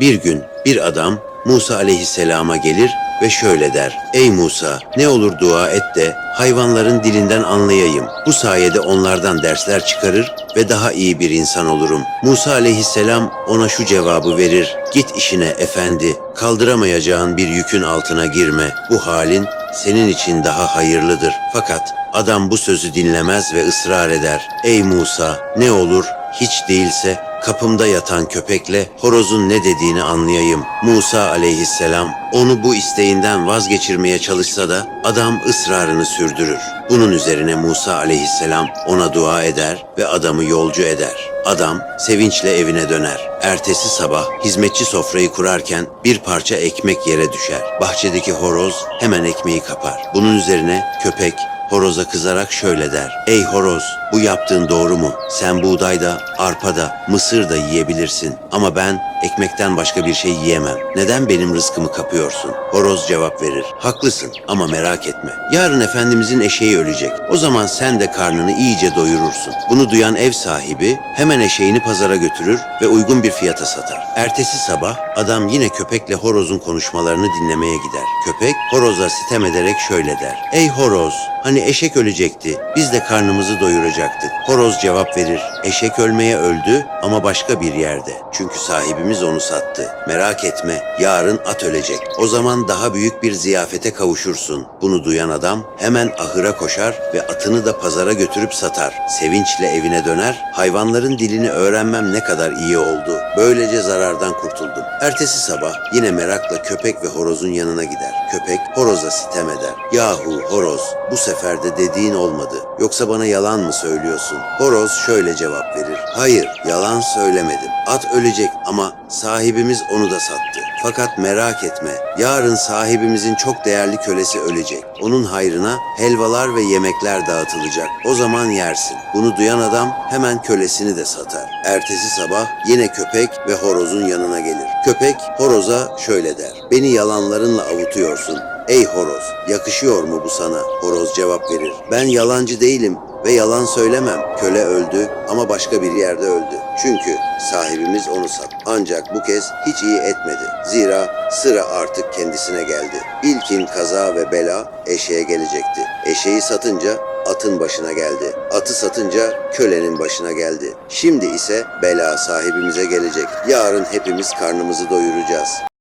Bir gün bir adam Musa aleyhisselama gelir ve şöyle der. Ey Musa ne olur dua et de hayvanların dilinden anlayayım. Bu sayede onlardan dersler çıkarır ve daha iyi bir insan olurum. Musa aleyhisselam ona şu cevabı verir. Git işine efendi. Kaldıramayacağın bir yükün altına girme. Bu halin senin için daha hayırlıdır. Fakat adam bu sözü dinlemez ve ısrar eder. Ey Musa ne olur hiç değilse kapımda yatan köpekle horozun ne dediğini anlayayım. Musa aleyhisselam onu bu isteğinden vazgeçirmeye çalışsa da adam ısrarını sürdürür. Bunun üzerine Musa aleyhisselam ona dua eder ve adamı yolcu eder. Adam sevinçle evine döner. Ertesi sabah hizmetçi sofrayı kurarken bir parça ekmek yere düşer. Bahçedeki horoz hemen ekmeği kapar. Bunun üzerine köpek Horoza kızarak şöyle der. Ey horoz bu yaptığın doğru mu? Sen buğday da, arpa da, mısır da yiyebilirsin. Ama ben ekmekten başka bir şey yiyemem. Neden benim rızkımı kapıyorsun? Horoz cevap verir. Haklısın ama merak etme. Yarın Efendimizin eşeği ölecek. O zaman sen de karnını iyice doyurursun. Bunu duyan ev sahibi hemen eşeğini pazara götürür ve uygun bir fiyata satar. Ertesi sabah adam yine köpekle horozun konuşmalarını dinlemeye gider. Köpek horoza sitem ederek şöyle der. Ey horoz hani eşek ölecekti. Biz de karnımızı doyuracaktık. Horoz cevap verir. Eşek ölmeye öldü ama başka bir yerde. Çünkü sahibimiz onu sattı. Merak etme yarın at ölecek. O zaman daha büyük bir ziyafete kavuşursun. Bunu duyan adam hemen ahıra koşar ve atını da pazara götürüp satar. Sevinçle evine döner. Hayvanların dilini öğrenmem ne kadar iyi oldu. Böylece zarardan kurtuldum. Ertesi sabah yine merakla köpek ve horozun yanına gider. Köpek horoza sitem eder. Yahu horoz bu sefer de dediğin olmadı. Yoksa bana yalan mı söylüyorsun? Horoz şöyle cevap verir. Hayır yalan söylemedim. At ölecek ama sahibimiz onu da sattı. Fakat merak etme yarın sahibimizin çok değerli kölesi ölecek. Onun hayrına helvalar ve yemekler dağıtılacak. O zaman yersin. Bunu duyan adam hemen kölesini de satar. Ertesi sabah yine köpek ve horozun yanına gelir. Köpek horoza şöyle der. Beni yalanlarınla avutuyorsun. Ey horoz, yakışıyor mu bu sana? Horoz cevap verir. Ben yalancı değilim ve yalan söylemem. Köle öldü ama başka bir yerde öldü. Çünkü sahibimiz onu sattı. Ancak bu kez hiç iyi etmedi. Zira sıra artık kendisine geldi. İlkin kaza ve bela eşeğe gelecekti. Eşeği satınca atın başına geldi. Atı satınca kölenin başına geldi. Şimdi ise bela sahibimize gelecek. Yarın hepimiz karnımızı doyuracağız.